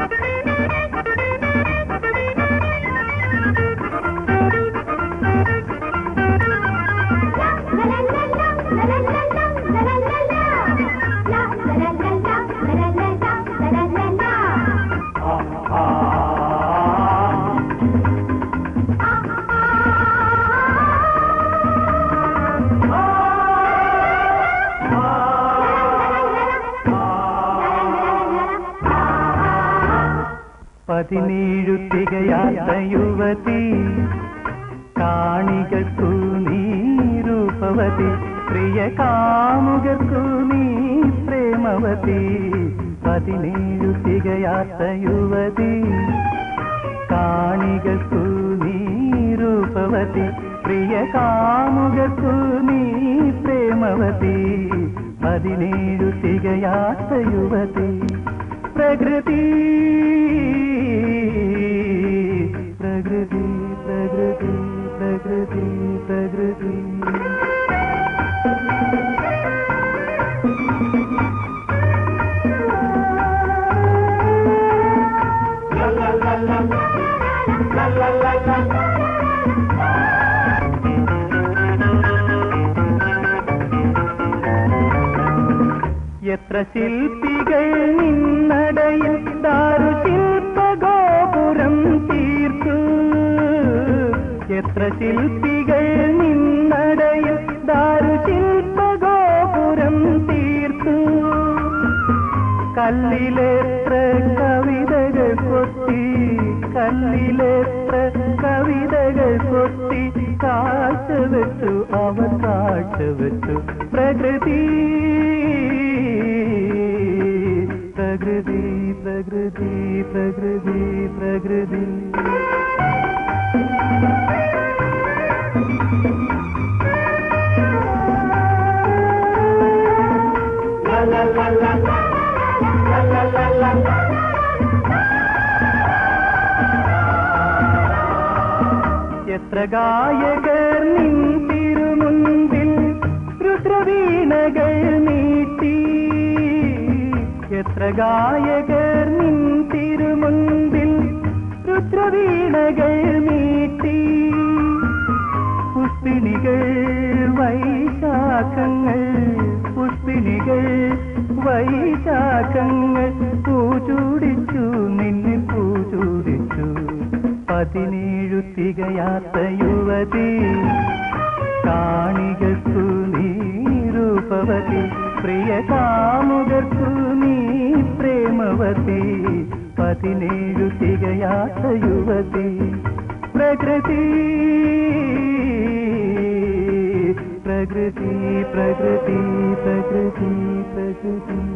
la la la la പതിനേഴു തികയാത്ത യുവതി കാണികൾക്കു നീ രൂപവതി പ്രിയ കാമുകർക്കു നീ പ്രേമവതി പതിനേഴു തികയാത്ത യുവതി കാണികൾക്കു നീ രൂപവതി പ്രിയ കാമുകർക്കു നീ പ്രേമവതി പതിനേഴു തികയാത്ത യുവതി. പ്രകൃതി എത്ര ശില്പികൾ നിന്നടയിൽ ദാരു ശില്പഗോപുരം തീർത്തു. എത്ര ശില്പികൾ നിന്നടയിൽ ദാരു ശില്പഗോപുരം തീർത്തു. കല്ലിലെത്ര കവിതകൾ കൊത്തി കല്ലിലെത്ര കവിതകൾ കൊത്തി കാഴ്ച വെച്ചു അവർ കാഴ്ച വെച്ചു പ്രകൃതി പ്രകൃതി പ്രകൃതി പ്രകൃതി. പ്രകൃതി എത്ര ഗായകർ നിൻ തിരുമുൻപിൽ രുദ്രവീണകൾ നീട്ടി? എത്ര ഗായകർ നിൻ തിരുമുൻപിൽ രുദ്രവീണകൾ നീട്ടി? പുഷ്പിണികൾ വൈശാഖങ്ങൾ പുഷ്പിണികൾ വൈശാഖങ്ങൾ പൂചൂടിച്ചു നിന്നെ പൂചൂടിച്ചു പതിനേഴു തികയാത്ത യുവതി കാണികൾക്കു നീ രൂപവതി പ്രിയ കാമുകർക്കു നീ പ്രേമവതി പതിനേഴു തികയാത്ത യുവതി. പ്രകൃതി പ്രകൃതി പ്രകൃതി പ്രകൃതി പ്രകൃതി.